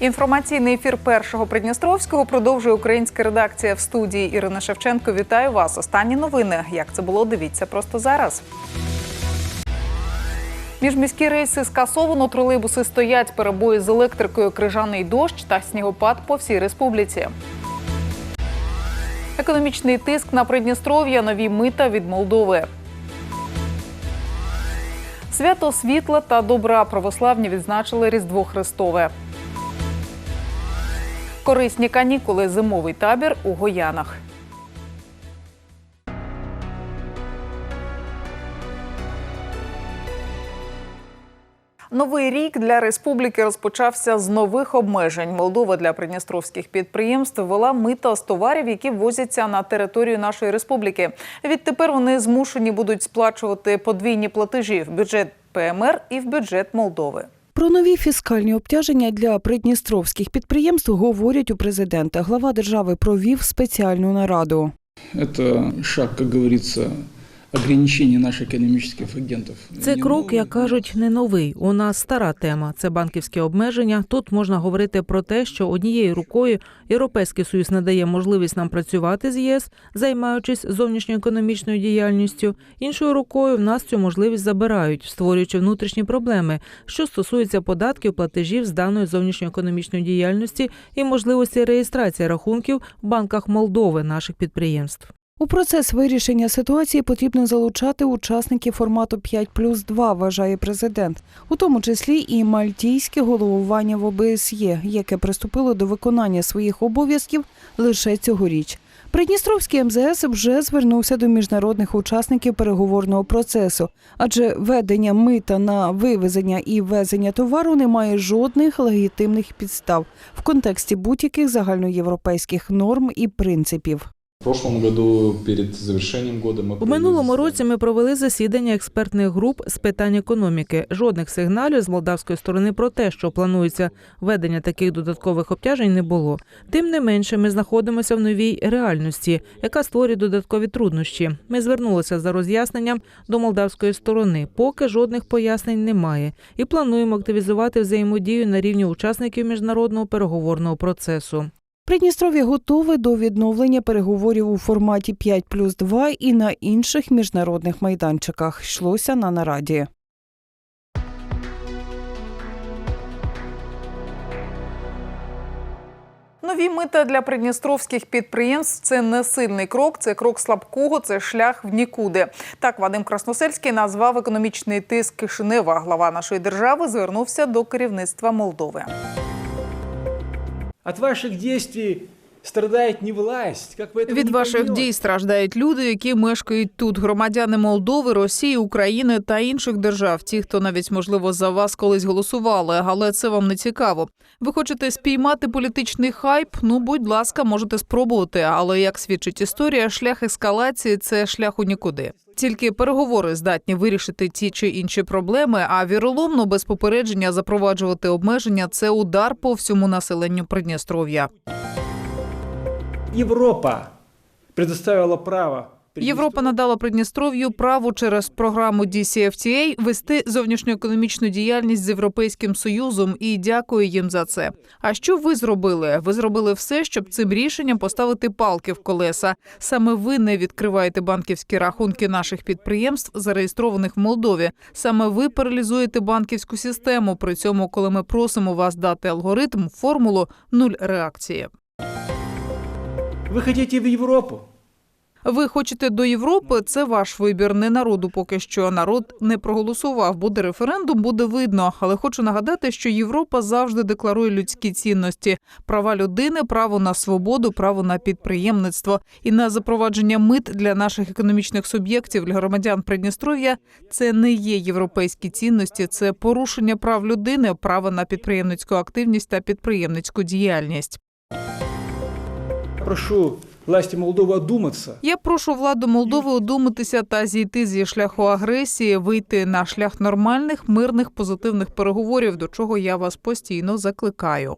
Інформаційний ефір першого Придністровського продовжує українська редакція в студії Ірина Шевченко. Вітаю вас. Останні новини. Як це було? Дивіться просто зараз. Міжміські рейси скасовано, тролейбуси стоять, перебої з електрикою, крижаний дощ та снігопад по всій республіці. Економічний тиск на Придністров'я, нові мита від Молдови. Свято світла та добра православні відзначили Різдво Христове. Корисні канікули, зимовий табір у Гоянах. Новий рік для республіки розпочався з нових обмежень. Молдова для придністровських підприємств ввела мита з товарів, які ввозяться на територію нашої республіки. Відтепер вони змушені будуть сплачувати подвійні платежі в бюджет ПМР і в бюджет Молдови. Про нові фіскальні обтяження для придністровських підприємств говорять у президента. Глава держави провів спеціальну нараду. Это шаг, как говорится, ограничения наших экономических агентов. Це крок, як кажуть, не новий. У нас стара тема. Це банківські обмеження. Тут можна говорити про те, що однією рукою Європейський союз надає можливість нам працювати з ЄС, займаючись зовнішньоекономічною діяльністю. Іншою рукою в нас цю можливість забирають, створюючи внутрішні проблеми, що стосуються податків, платежів з даної зовнішньоекономічної діяльності і можливості реєстрації рахунків в банках Молдови наших підприємств. У процес вирішення ситуації потрібно залучати учасників формату 5 плюс 2, вважає президент, у тому числі і мальтійське головування в ОБСЄ, яке приступило до виконання своїх обов'язків лише цьогоріч. Придністровський МЗС вже звернувся до міжнародних учасників переговорного процесу, адже ведення мита на вивезення і ввезення товару не має жодних легітимних підстав в контексті будь-яких загальноєвропейських норм і принципів. Перед завершением года У минулому році ми провели засідання експертних груп з питань економіки. Жодних сигналів з молдавської сторони про те, що планується введення таких додаткових обтяжень, не було. Тим не менше, ми знаходимося в новій реальності, яка створює додаткові труднощі. Ми звернулися за роз'ясненням до молдавської сторони. Поки жодних пояснень немає, і плануємо активізувати взаємодію на рівні учасників міжнародного переговорного процесу. Придністров'я готове до відновлення переговорів у форматі 5 плюс 2 і на інших міжнародних майданчиках. Йшлося на нараді. Нові мита для придністровських підприємств це не сильний крок, це крок слабкого, це шлях в нікуди. Так Вадим Красносельський назвав економічний тиск Кишинева. Глава нашої держави звернувся до керівництва Молдови. От ваших действий страдает не власть, как вы Від ваших дій страждають люди, які мешкають тут, громадяни Молдови, Росії, України та інших держав. Ті, хто навіть можливо за вас колись голосували, але це вам не цікаво. Ви хочете спіймати політичний хайп? Ну, будь ласка, можете спробувати. Але як свідчить історія, шлях ескалації це шлях у нікуди. Тільки переговори здатні вирішити ті чи інші проблеми. А віроломно без попередження запроваджувати обмеження це удар по всьому населенню Придністров'я. Європа предоставила право Європа надала Придністров'ю право через програму DCFTA вести зовнішньоекономічну діяльність з Європейським Союзом і дякую їм за це. А що ви зробили? Ви зробили все, щоб цим рішенням поставити палки в колеса. Саме ви не відкриваєте банківські рахунки наших підприємств, зареєстрованих в Молдові. Саме ви паралізуєте банківську систему. При цьому, коли ми просимо вас дати алгоритм, формулу нуль реакції. Вы хотите в Европу? Ви хочете до Європи? Це ваш вибір, не народу. Поки що народ не проголосував. Буде референдум, буде видно. Але хочу нагадати, що Європа завжди декларує людські цінності: права людини, право на свободу, право на підприємництво і на запровадження мит для наших економічних суб'єктів для громадян Придністров'я. Це не є європейські цінності, це порушення прав людини, право на підприємницьку активність та підприємницьку діяльність. Прошу власти Молдови одуматися. Я прошу владу Молдови одуматися та зійти зі шляху агресії, вийти на шлях нормальних, мирних, позитивних переговорів, до чого я вас постійно закликаю.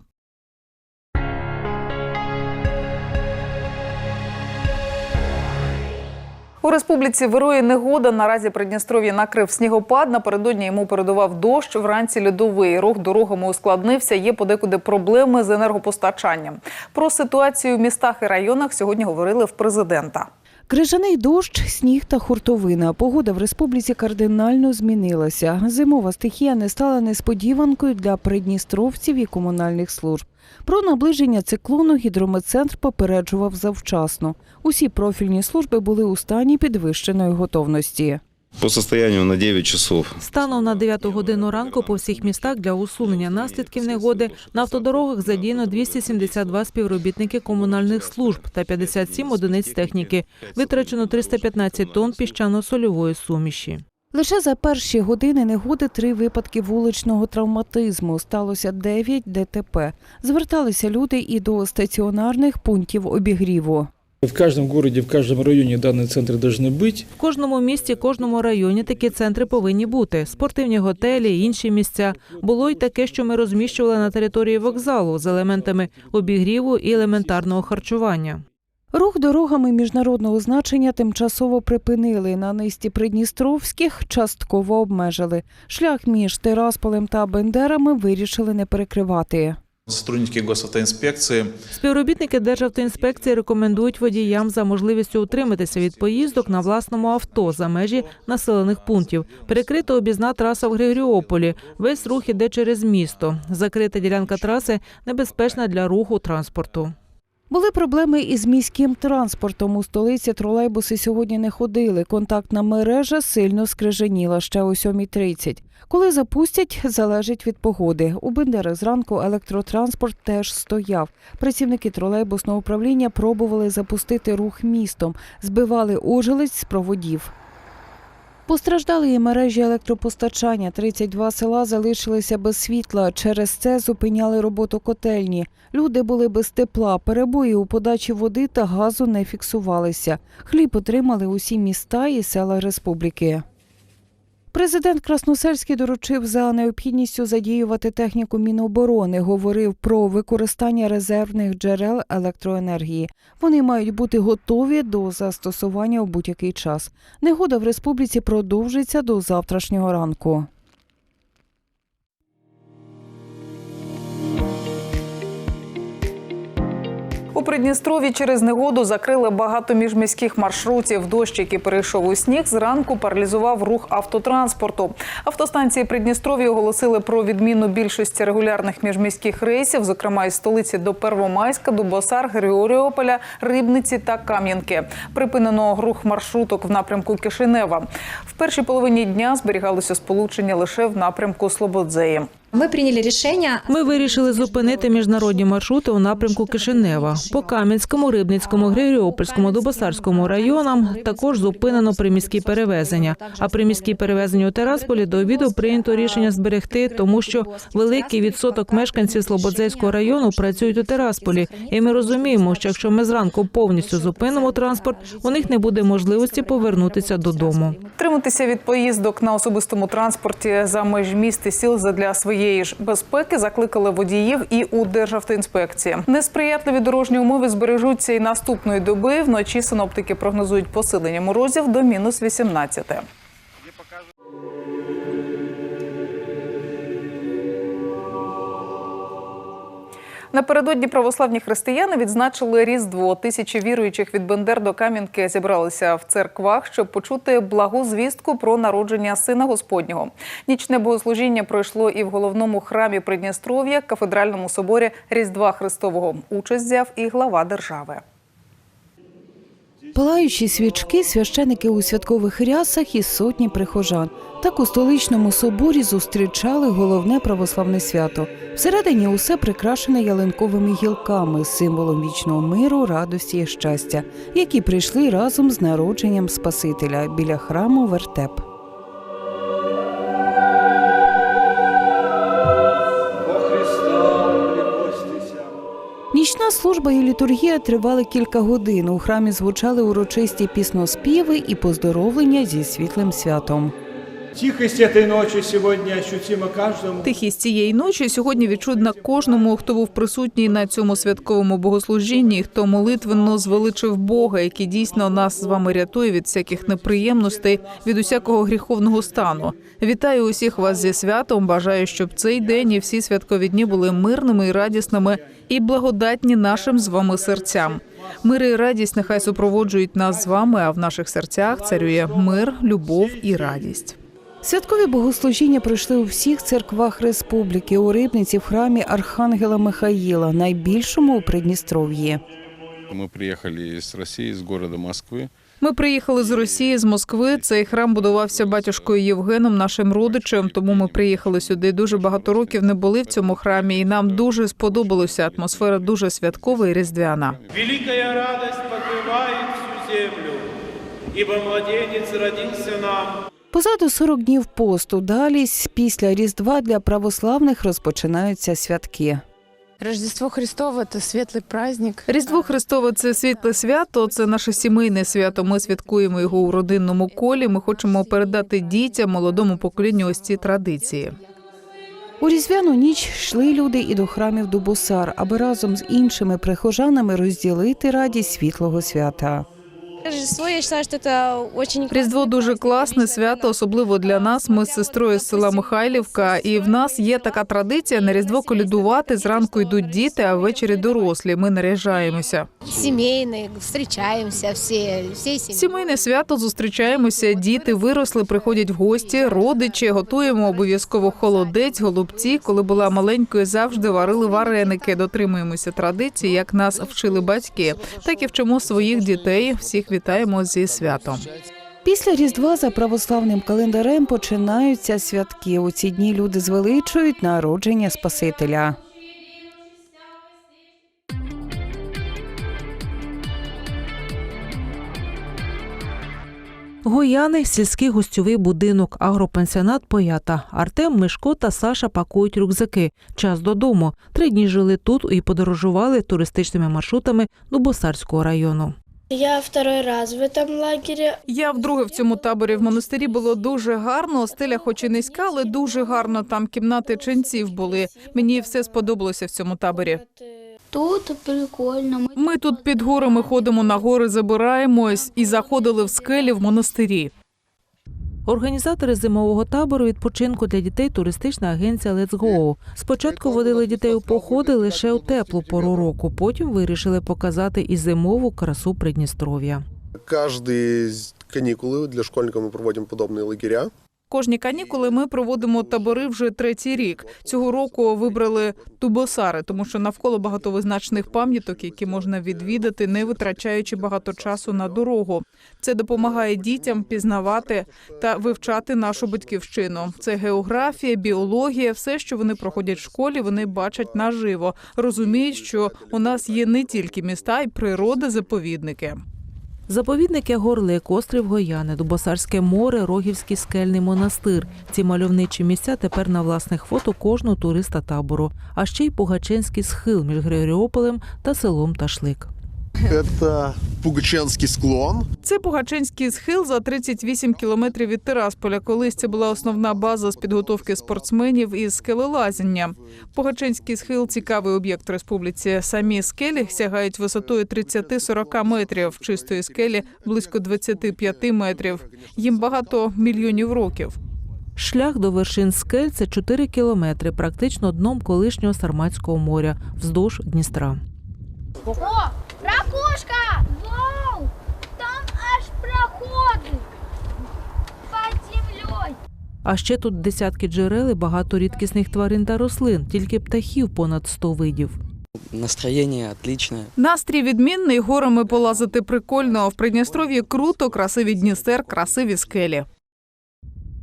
У республіці вирує негода. Наразі Придністров'я накрив снігопад. Напередодні йому передував дощ. Вранці льодовий рух дорогами ускладнився. Є подекуди проблеми з енергопостачанням. Про ситуацію в містах і районах сьогодні говорили в президента. Крижаний дощ, сніг та хуртовина. Погода в республіці кардинально змінилася. Зимова стихія не стала несподіванкою для придністровців і комунальних служб. Про наближення циклону гідрометцентр попереджував завчасно. Усі профільні служби були у стані підвищеної готовності. По состоянию на 9 часов Станом на 9 годину ранку по всіх містах для усунення наслідків негоди на автодорогах задіяно 272 співробітники комунальних служб та 57 одиниць техніки. Витрачено 315 тонн піщано-сольової суміші. Лише за перші години негоди три випадки вуличного травматизму. Сталося 9 ДТП. Зверталися люди і до стаціонарних пунктів обігріву. В каждом городе, в каждом районе данные центры должны быть. В кожному місті, кожному районі такі центри повинні бути. Спортивні готелі, інші місця. Було й таке, що ми розміщували на території вокзалу з елементами обігріву і елементарного харчування. Рух дорогами міжнародного значення тимчасово припинили. На низці придністровських частково обмежили. Шлях між Тирасполем та Бендерами вирішили не перекривати. Сотрудники госавтоінспекції Співробітники Державтоінспекції рекомендують водіям за можливістю утриматися від поїздок на власному авто за межі населених пунктів. Перекрита обізна траса в Григоріополі. Весь рух іде через місто. Закрита ділянка траси небезпечна для руху транспорту. Були проблеми із міським транспортом. У столиці тролейбуси сьогодні не ходили. Контактна мережа сильно скриженіла ще о 7.30. Коли запустять, залежить від погоди. У Бендерах зранку електротранспорт теж стояв. Працівники тролейбусного управління пробували запустити рух містом, збивали ожелець з проводів. Постраждали і мережі електропостачання. 32 села залишилися без світла. Через це зупиняли роботу котельні. Люди були без тепла. Перебої у подачі води та газу не фіксувалися. Хліб отримали усі міста і села республіки. Президент Красносельський доручив за необхідністю задіювати техніку Міноборони. Говорив про використання резервних джерел електроенергії. Вони мають бути готові до застосування у будь-який час. Негода в республіці продовжиться до завтрашнього ранку. У Придністрові через негоду закрили багато міжміських маршрутів. Дощ, який перейшов у сніг, зранку паралізував рух автотранспорту. Автостанції Придністров'я оголосили про відміну більшості регулярних міжміських рейсів, зокрема із столиці до Первомайська, Дубосар, Григоріополя, Рибниці та Кам'янки. Припинено рух маршруток в напрямку Кишинева. В першій половині дня зберігалося сполучення лише в напрямку Слободзеї. Ми прийняли рішення Ми вирішили зупинити міжнародні маршрути у напрямку Кишинева. По Кам'янському, Рибницькому, Григоріопольському, Дубосарському районам також зупинено приміські перевезення. А приміські перевезення у Терасполі до обіду прийнято рішення зберегти, тому що великий відсоток мешканців Слободзейського району працюють у Терасполі. І ми розуміємо, що якщо ми зранку повністю зупинимо транспорт, у них не буде можливості повернутися додому. Триматися від поїздок на особистому транспорті за меж міст і сіл задля своєї ж безпеки закликали водіїв і у Державтоінспекції. Несприятливі дорожні умови збережуться і наступної доби. Вночі синоптики прогнозують посилення морозів до мінус 18. Напередодні православні християни відзначили Різдво. Тисячі віруючих від Бендер до Кам'янки зібралися в церквах, щоб почути благу звістку про народження сина Господнього. Нічне богослужіння пройшло і в головному храмі Придністров'я, кафедральному соборі Різдва Христового. Участь взяв і глава держави. Палаючі свічки, священики у святкових рясах і сотні прихожан. Так у столичному соборі зустрічали головне православне свято. Всередині усе прикрашене ялинковими гілками, символом вічного миру, радості і щастя, які прийшли разом з народженням Спасителя біля храму Вертеп. Служба і літургія тривали кілька годин. У храмі звучали урочисті пісноспіви і поздоровлення зі світлим святом. Тихость этой ночи сегодня ощутима каждому. Тихість цієї ночі сьогодні відчутна кожному, хто був присутній на цьому святковому богослужінні, хто молитвенно звеличив Бога, який дійсно нас з вами рятує від всяких неприємностей, від усякого гріховного стану. Вітаю усіх вас зі святом. Бажаю, щоб цей день і всі святкові дні були мирними і радісними і благодатні нашим з вами серцям. Мир і радість нехай супроводжують нас з вами, а в наших серцях царює мир, любов і радість. Святкові богослужіння пройшли у всіх церквах республіки у Рибниці в храмі Архангела Михаїла, найбільшому у Придністров'ї. Ми приїхали з Росії з города Москвы. Ми приїхали з Росії, з Москви. Цей храм будувався батюшкою Євгеном, нашим родичем. Тому ми приїхали сюди. Дуже багато років не були в цьому храмі, і нам дуже сподобалося. Атмосфера дуже святкова і різдвяна. Великая радость покрывает всю землю, ибо младенец родился нам. Позаду 40 днів посту. Далі після Різдва для православних розпочинаються святки. Рождество Христово – це світлий праздник. Різдво Христове це світле свято. Це наше сімейне свято. Ми святкуємо його у родинному колі. Ми хочемо передати дітям, молодому поколінню ось ці традиції. У різдвяну ніч йшли люди і до храмів Дубосар, аби разом з іншими прихожанами розділити радість світлого свята. Рождество, я считаю, что это очень Різдво дуже класне свято, особливо для нас. Ми з сестрою з села Михайлівка, і в нас є така традиція на різдво колядувати. Зранку йдуть діти, а ввечері дорослі. Ми наряжаємося. семейный, встречаемся все, всей семьей. Сімейне свято зустрічаємося. Діти виросли, приходять в гості, родичі. Готуємо обов'язково холодець, голубці. Коли була маленькою, завжди варили вареники. Дотримуємося традиції, як нас вчили батьки. Так і вчимо своїх дітей. Всіх вітаємо зі святом. Після Різдва за православним календарем починаються святки. У ці дні люди звеличують народження Спасителя. Гояни, сільський гостьовий будинок, агропенсіонат Поята. Артем, Мишко та Саша пакують рюкзаки. Час додому. Три дні жили тут і подорожували туристичними маршрутами до Босарського району. Я второй раз в этом лагере. Я вдруге в цьому таборі в монастирі було дуже гарно. Стеля, хоч і низька, але дуже гарно. Там кімнати ченців були. Мені все сподобалося в цьому таборі. Тут прикольно. Ми тут під горами ходимо на гори, забираємось і заходили в скелі в монастирі. Організатори зимового табору відпочинку для дітей туристична агенція Let's Go. Спочатку водили дітей у походи лише у теплу пору року. Потім вирішили показати і зимову красу Придністров'я. Каждые каникулы для школьников мы проводим подобные лагеря. Кожні канікули ми проводимо табори вже третій рік. Цього року вибрали Тубосари, тому що навколо багато визначених пам'яток, які можна відвідати, не витрачаючи багато часу на дорогу. Це допомагає дітям пізнавати та вивчати нашу батьківщину. Це географія, біологія, все, що вони проходять в школі, вони бачать наживо, розуміють, що у нас є не тільки міста, й природа, заповідники. Заповідники Горлик, острів Гояни, Дубосарське море, Рогівський скельний монастир. Ці мальовничі місця тепер на власних фото кожного туриста табору, а ще й Пугаченський схил між Григоріополем та селом Ташлик. Это Пугаченский склон. Це Пугачинський схил за 38 кілометрів від Тирасполя. Колись це була основна база з підготовки спортсменів із скелелазіння. Пугачинський схил цікавий об'єкт республіці. Самі скелі сягають висотою 30-40 метрів. Чистої скелі близько 25 метрів. Їм багато мільйонів років. Шлях до вершин скель це 4 кілометри, практично дном колишнього Сарматського моря, вздовж Дністра. О, ракушка! Вау! Там аж проходы под землей. А ще тут десятки джерел і багато рідкісних тварин та рослин, тільки птахів понад 100 видів. Настроение отличное. Настрій відмінний, горами полазити прикольно. В Придністров'ї круто, красиві Дністер, красиві скелі.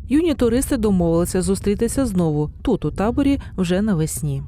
Юні туристи домовилися зустрітися знову тут, у таборі, вже навесні.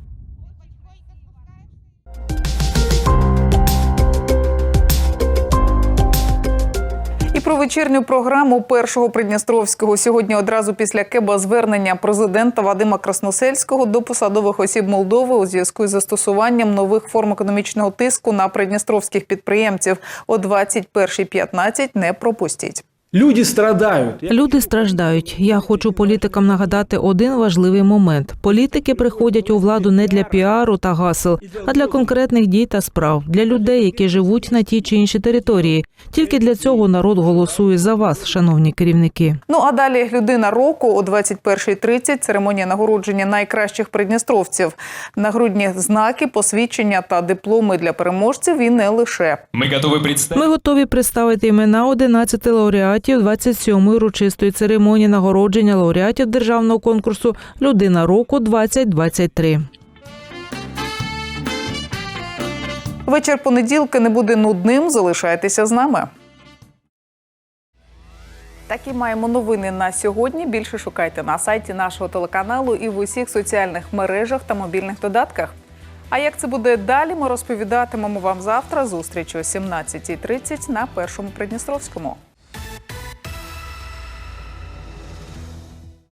Про вечірню програму першого Придністровського сьогодні одразу після Кеба звернення президента Вадима Красносельського до посадових осіб Молдови у зв'язку із застосуванням нових форм економічного тиску на придністровських підприємців о 21.15 не пропустіть. Люди страдают. Я- Люди страждають. Я хочу політикам нагадати один важливий момент: політики приходять у владу не для піару та гасел, а для конкретних дій та справ, для людей, які живуть на тій чи іншій території. Тільки для цього народ голосує за вас, шановні керівники. Ну а далі людина року о 21.30 церемонія нагородження найкращих придністровців. Нагрудні знаки, посвідчення та дипломи для переможців і не лише. Мы готовы представить... Ми готові представити імена 11 лауреатів 27-ї урочистої церемонії нагородження лауреатів державного конкурсу Людина року 2023 Вечір понеділка не буде нудним. Залишайтеся з нами. Такі маємо новини на сьогодні. Більше шукайте на сайті нашого телеканалу і в усіх соціальних мережах та мобільних додатках. А як це буде далі, ми розповідатимемо вам завтра. Зустріч о 17.30 на першому Придністровському.